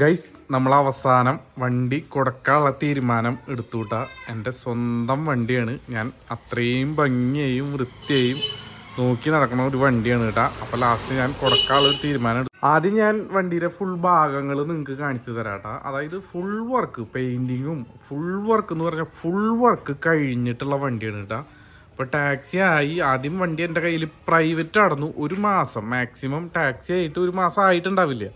Guys നമ്മൾ അവസാനം വണ്ടി കൊടുക്കാനുള്ള തീരുമാനം എടുത്തുവിട്ട എന്റെ സ്വന്തം വണ്ടിയാണ്. ഞാൻ അത്രയും ഭംഗിയെയും വൃത്തിയെയും നോക്കി നടക്കുന്ന ഒരു വണ്ടിയാണ് കേട്ടാ അപ്പോൾ ലാസ്റ്റ് ഞാൻ കൊടുക്കാനുള്ള ഒരു തീരുമാനം എടുത്തു. ആദ്യം ഞാൻ വണ്ടിയുടെ ഫുൾ ഭാഗങ്ങൾ നിങ്ങൾക്ക് കാണിച്ചു തരാം കേട്ടാ അതായത് ഫുൾ വർക്ക് പെയിന്റിങ്ങും ഫുൾ വർക്ക് എന്ന് പറഞ്ഞാൽ ഫുൾ വർക്ക് കഴിഞ്ഞിട്ടുള്ള വണ്ടിയാണ് കേട്ടാ ഇപ്പോൾ ടാക്സി ആയി. ആദ്യം വണ്ടി എന്റെ കയ്യിൽ പ്രൈവറ്റ് അടന്നു ഒരു മാസം. മാക്സിമം ടാക്സി ആയിട്ട് ഒരു മാസം ആയിട്ടുണ്ടാവില്ല.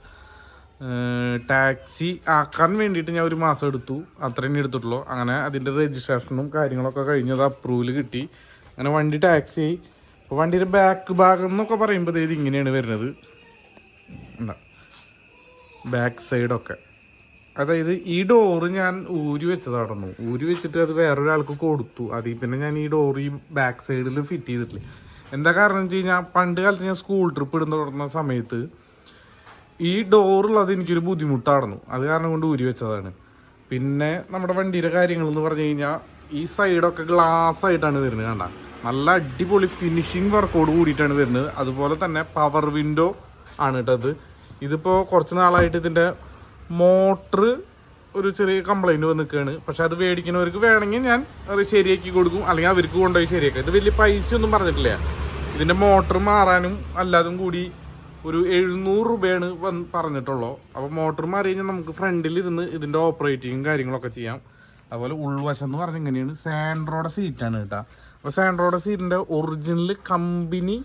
ടാക്സി ആക്കാൻ വേണ്ടിയിട്ട് ഞാൻ ഒരു മാസം എടുത്തു. അത്രയും എടുത്തിട്ടുള്ളൂ. അങ്ങനെ അതിന്റെ രജിസ്ട്രേഷനും കാര്യങ്ങളൊക്കെ കഴിഞ്ഞ് അത് അപ്രൂവൽ കിട്ടി. അങ്ങനെ വണ്ടി ടാക്സി ആയി. അപ്പോൾ വണ്ടിയുടെ ബാക്ക് ഭാഗം എന്നൊക്കെ പറയുമ്പോൾ ഇത് ഇങ്ങനെയാണ് വരുന്നത്. ബാക്ക് സൈഡൊക്കെ അതായത് ഈ ഡോറ് ഞാൻ ഊരി വെച്ചതായിരുന്നു ഊരി വെച്ചിട്ട് അത് വേറൊരാൾക്ക് കൊടുത്തു. അതിൽ പിന്നെ ഞാൻ ഈ ഡോർ ഈ ബാക്ക് സൈഡിൽ ഫിറ്റ് ചെയ്തിട്ടില്ല. എന്താ കാരണം വെച്ച് കഴിഞ്ഞാൽ പണ്ട് കാലത്ത് ഞാൻ സ്കൂൾ ട്രിപ്പ് ഇടുന്ന തുടങ്ങുന്ന സമയത്ത് ഈ ഡോറുള്ളത് എനിക്കൊരു ബുദ്ധിമുട്ടായിരുന്നു. അത് കാരണം കൊണ്ട് ഊരി വെച്ചതാണ്. പിന്നെ നമ്മുടെ വണ്ടിയുടെ കാര്യങ്ങൾ എന്ന് പറഞ്ഞു കഴിഞ്ഞാൽ ഈ സൈഡൊക്കെ ഗ്ലാസ് ആയിട്ടാണ് വരുന്നത് കണ്ട. നല്ല അടിപൊളി ഫിനിഷിങ് വർക്കോട് കൂടിയിട്ടാണ് വരുന്നത്. അതുപോലെ തന്നെ പവർ വിൻഡോ ആണ് കേട്ടത് ഇതിപ്പോൾ കുറച്ച് നാളായിട്ട് ഇതിന്റെ മോട്ടർ ഒരു ചെറിയ കംപ്ലൈന്റ് വന്ന് നിൽക്കുകയാണ്. പക്ഷെ അത് മേടിക്കുന്നവർക്ക് വേണമെങ്കിൽ ഞാൻ അത് ശരിയാക്കി കൊടുക്കും. അല്ലെങ്കിൽ അവർക്ക് കൊണ്ടുപോയി ശരിയാക്കാം. ഇത് വലിയ പൈസ ഒന്നും പറഞ്ഞിട്ടില്ല. ഇതിന്റെ മോട്ടർ മാറാനും അല്ലാതും കൂടി ഒരു എഴുന്നൂറ് രൂപയാണ് വന്ന് പറഞ്ഞിട്ടുള്ളൂ. അപ്പോൾ മോട്ടർ മാറി കഴിഞ്ഞാൽ നമുക്ക് ഫ്രണ്ടിലിരുന്ന് ഇതിന്റെ ഓപ്പറേറ്റിങ്ങും കാര്യങ്ങളൊക്കെ ചെയ്യാം. അതുപോലെ ഉൾവശം എന്ന് പറഞ്ഞാൽ എങ്ങനെയാണ് സാൻഡ്രോയുടെ സീറ്റാണ് കേട്ടോ. അപ്പോൾ സാൻഡ്രോയുടെ സീറ്റിന്റെ ഒറിജിനൽ കമ്പനി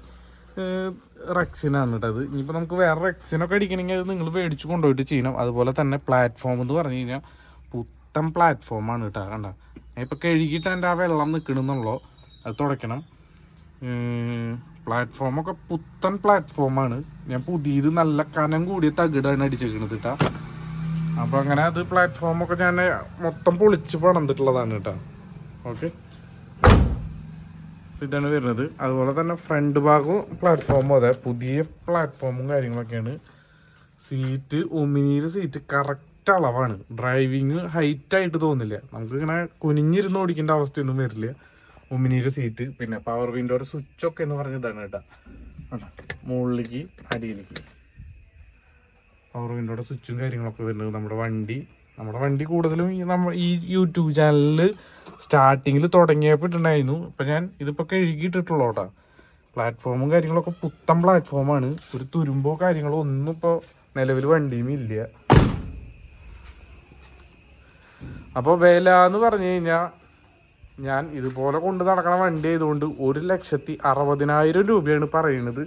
റക്സിനാണ് കേട്ടോ അത്. ഇനിയിപ്പോൾ നമുക്ക് വേറെ റക്സിനൊക്കെ അടിക്കണമെങ്കിൽ അത് നിങ്ങൾ മേടിച്ച് കൊണ്ടുപോയിട്ട് ചെയ്യണം. അതുപോലെ തന്നെ പ്ലാറ്റ്ഫോം എന്ന് പറഞ്ഞു കഴിഞ്ഞാൽ പുത്തൻ പ്ലാറ്റ്ഫോമാണ് കേട്ടോ കണ്ട. ഇപ്പോൾ കഴുകിയിട്ട് എന്റെ ആ വെള്ളം നിൽക്കണമെന്നുള്ളൂ അത് തുടയ്ക്കണം. പ്ലാറ്റ്ഫോമൊക്കെ പുത്തൻ പ്ലാറ്റ്ഫോമാണ് ഞാൻ പുതിയത് നല്ല കനം കൂടിയ തകിടാണ് അടിച്ചേക്കണത് കേട്ടാ അപ്പോൾ അങ്ങനെ അത് പ്ലാറ്റ്ഫോമൊക്കെ ഞാൻ മൊത്തം പൊളിച്ച് പണന്നിട്ടുള്ളതാണ് കേട്ടോ ഓക്കെ ഇതാണ് വരുന്നത്. അതുപോലെ തന്നെ ഫ്രണ്ട് ഭാഗവും പ്ലാറ്റ്ഫോമും അതെ പുതിയ പ്ലാറ്റ്ഫോമും കാര്യങ്ങളൊക്കെയാണ്. സീറ്റ് ഒമിനിയുടെ സീറ്റ് കറക്റ്റ് അളവാണ്. ഡ്രൈവിങ് ഹൈറ്റ് ആയിട്ട് തോന്നില്ല. നമുക്ക് ഇങ്ങനെ കുനിഞ്ഞിരുന്ന് ഓടിക്കേണ്ട അവസ്ഥയൊന്നും വരില്ല. ഒമിനിയുടെ സീറ്റ് പിന്നെ പവർ വിൻഡോയുടെ സ്വിച്ച് ഒക്കെ എന്ന് പറഞ്ഞതാണ് കേട്ടോ. മുകളിലേക്ക് അടിയിലേക്ക്. പവർ വിൻഡോയുടെ സ്വിച്ചും കാര്യങ്ങളൊക്കെ വരുന്നത് നമ്മുടെ വണ്ടി. നമ്മുടെ വണ്ടി കൂടുതലും ഈ നമ്മ ഈ യൂട്യൂബ് ചാനലിൽ സ്റ്റാർട്ടിങ്ങിൽ തുടങ്ങിയപ്പോൾ ഇട്ടുണ്ടായിരുന്നു ഇപ്പം ഞാൻ ഇതിപ്പോൾ കഴുകിയിട്ടിട്ടുള്ളൂ കേട്ടോ. പ്ലാറ്റ്ഫോമും കാര്യങ്ങളൊക്കെ പുത്തൻ പ്ലാറ്റ്ഫോമാണ് ഒരു തുരുമ്പോ കാര്യങ്ങളോ ഒന്നും ഇപ്പോൾ നിലവിൽ വണ്ടിയും ഇല്ല. അപ്പോൾ വില എന്ന് പറഞ്ഞു കഴിഞ്ഞാൽ ഞാൻ ഇതുപോലെ കൊണ്ട് നടക്കണ വണ്ടി ആയതുകൊണ്ട് ഒരു ലക്ഷത്തി അറുപതിനായിരം രൂപയാണ് പറയുന്നത്.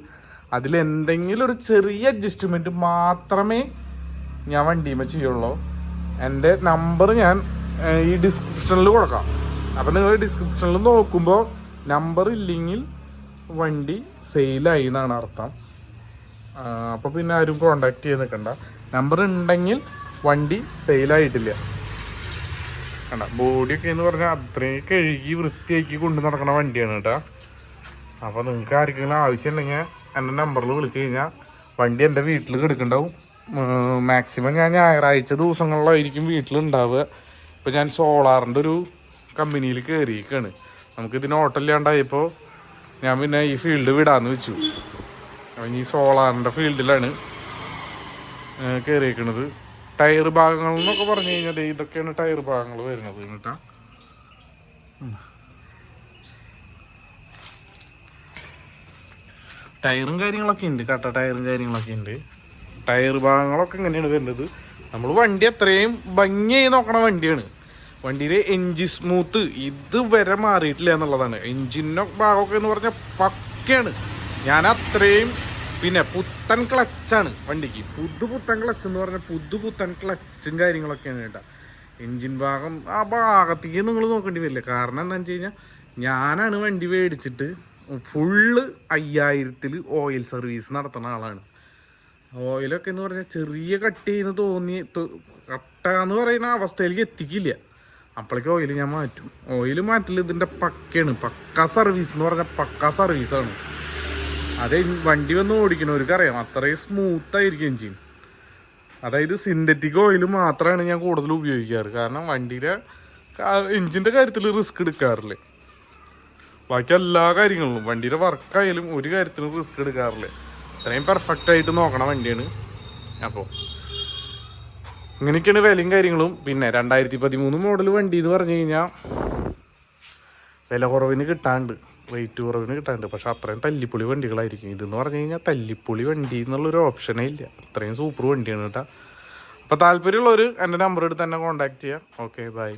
അതിൽ എന്തെങ്കിലും ഒരു ചെറിയ അഡ്ജസ്റ്റ്മെന്റ് മാത്രമേ ഞാൻ വണ്ടിയുമേ ചെയ്യുള്ളൂ. എന്റെ നമ്പർ ഞാൻ ഈ ഡിസ്ക്രിപ്ഷനിൽ കൊടുക്കാം. അപ്പം നിങ്ങൾ ഡിസ്ക്രിപ്ഷനിൽ നോക്കുമ്പോൾ നമ്പർ ഇല്ലെങ്കിൽ വണ്ടി സെയിലായി എന്നാണ് അർത്ഥം. അപ്പോൾ പിന്നെ ആരും കോണ്ടാക്ട് ചെയ്ത് നിൽക്കണ്ട. നമ്പർ ഉണ്ടെങ്കിൽ വണ്ടി സെയിലായിട്ടില്ല കണ്ട ബോഡിയൊക്കെ എന്ന് പറഞ്ഞാൽ അത്രയും കഴുകി വൃത്തിയാക്കി കൊണ്ട് നടക്കുന്ന വണ്ടിയാണ് കേട്ടോ. അപ്പോൾ നിങ്ങൾക്ക് ആർക്കെങ്കിലും ആവശ്യമുണ്ടെങ്കിൽ എന്റെ നമ്പറിൽ വിളിച്ചു കഴിഞ്ഞാൽ വണ്ടി എന്റെ വീട്ടിൽ കിടക്കുന്നുണ്ടാവും. മാക്സിമം ഞാൻ ഞായറാഴ്ച ദിവസങ്ങളിലായിരിക്കും വീട്ടിലുണ്ടാവുക ഇപ്പോൾ ഞാൻ സോളാറിന്റെ ഒരു കമ്പനിയിൽ കയറിയിരിക്കുകയാണ് നമുക്കിതിന് ഓട്ടമില്ലാണ്ടായപ്പോൾ ഞാൻ പിന്നെ ഈ ഫീൽഡ് വിടാമെന്ന് വെച്ചു. ഈ സോളാറിന്റെ ഫീൽഡിലാണ് കയറിയേക്കണത് ടയർ ഭാഗങ്ങൾ എന്നൊക്കെ പറഞ്ഞു കഴിഞ്ഞാൽ ഇതൊക്കെയാണ് ടയർ ഭാഗങ്ങൾ വരുന്നത് കേട്ടാ. ടയറും കാര്യങ്ങളൊക്കെ ഉണ്ട് കട്ട ടയറും കാര്യങ്ങളൊക്കെ ഉണ്ട്. ടയർ ഭാഗങ്ങളൊക്കെ ഇങ്ങനെയാണ് വരുന്നത്. നമ്മൾ വണ്ടി അത്രയും ഭംഗിയായി നോക്കണ വണ്ടിയാണ്. വണ്ടിയിലെ എൻജിൻ സ്മൂത്ത് ഇത് വരെ മാറിയിട്ടില്ല എന്നുള്ളതാണ്. എൻജിനോ ഭാഗമൊക്കെ എന്ന് പറഞ്ഞാൽ പക്കയാണ്. ഞാൻ അത്രയും പിന്നെ പുത്തൻ ക്ലച്ചാണ് വണ്ടിക്ക്. പുതു പുത്തൻ ക്ലച്ച് എന്ന് പറഞ്ഞാൽ പുതു പുത്തൻ ക്ലച്ചും കാര്യങ്ങളൊക്കെയാണ് കേട്ടോ. എൻജിൻ ഭാഗം ആ ഭാഗത്തേക്ക് നിങ്ങൾ നോക്കേണ്ടി വരില്ല. കാരണം എന്താണെന്ന് വെച്ച് കഴിഞ്ഞാൽ ഞാനാണ് വണ്ടി മേടിച്ചിട്ട് ഫുള്ള് അയ്യായിരത്തിൽ ഓയിൽ സർവീസ് നടത്തുന്ന ആളാണ്. ഓയിലൊക്കെ എന്ന് പറഞ്ഞാൽ ചെറിയ കട്ട് ചെയ്യുന്ന തോന്നി കട്ട എന്ന് പറയുന്ന അവസ്ഥയിലേക്ക് എത്തിക്കില്ല. അപ്പോഴേക്കും ഓയിൽ ഞാൻ മാറ്റും. ഓയിൽ മാറ്റൽ ഇതിന്റെ പക്കയാണ്. പക്ക സർവീസ് എന്ന് പറഞ്ഞാൽ പക്ക സർവീസാണ് അത് വണ്ടി വന്ന് ഓടിക്കണവർക്ക് അറിയാം അത്രയും സ്മൂത്ത് ആയിരിക്കും എഞ്ചിൻ അതായത് സിന്തറ്റിക് ഓയിൽ മാത്രമാണ് ഞാൻ കൂടുതൽ ഉപയോഗിക്കാറ്. കാരണം വണ്ടിയുടെ എഞ്ചിന്റെ കാര്യത്തിൽ റിസ്ക് എടുക്കാറില്ല. ബാക്കി എല്ലാ കാര്യങ്ങളിലും വണ്ടിയുടെ വർക്കായാലും ഒരു കാര്യത്തിലും റിസ്ക് എടുക്കാറില്ല. അത്രയും പെർഫെക്റ്റ് ആയിട്ട് നോക്കണ വണ്ടിയാണ് അപ്പോൾ ഇങ്ങനെയൊക്കെയാണ് വിലയും കാര്യങ്ങളും. പിന്നെ രണ്ടായിരത്തി പതിമൂന്ന് മോഡൽ വണ്ടി എന്ന് പറഞ്ഞു കഴിഞ്ഞാൽ വില കുറവിന് കിട്ടാണ്ട്. റേറ്റ് കുറവിന് കിട്ടാനുണ്ട്. പക്ഷെ അത്രയും തല്ലിപ്പൊളി വണ്ടികളായിരിക്കും. ഇതെന്ന് പറഞ്ഞു കഴിഞ്ഞാൽ തല്ലിപ്പൊളി വണ്ടി എന്നുള്ളൊരു ഓപ്ഷനേ ഇല്ല. അത്രയും സൂപ്പർ വണ്ടിയാണ് കേട്ടോ. അപ്പോൾ താല്പര്യമുള്ളവർ എന്റെ നമ്പർ എടുത്ത് തന്നെ കോൺടാക്ട് ചെയ്യാം. Okay bye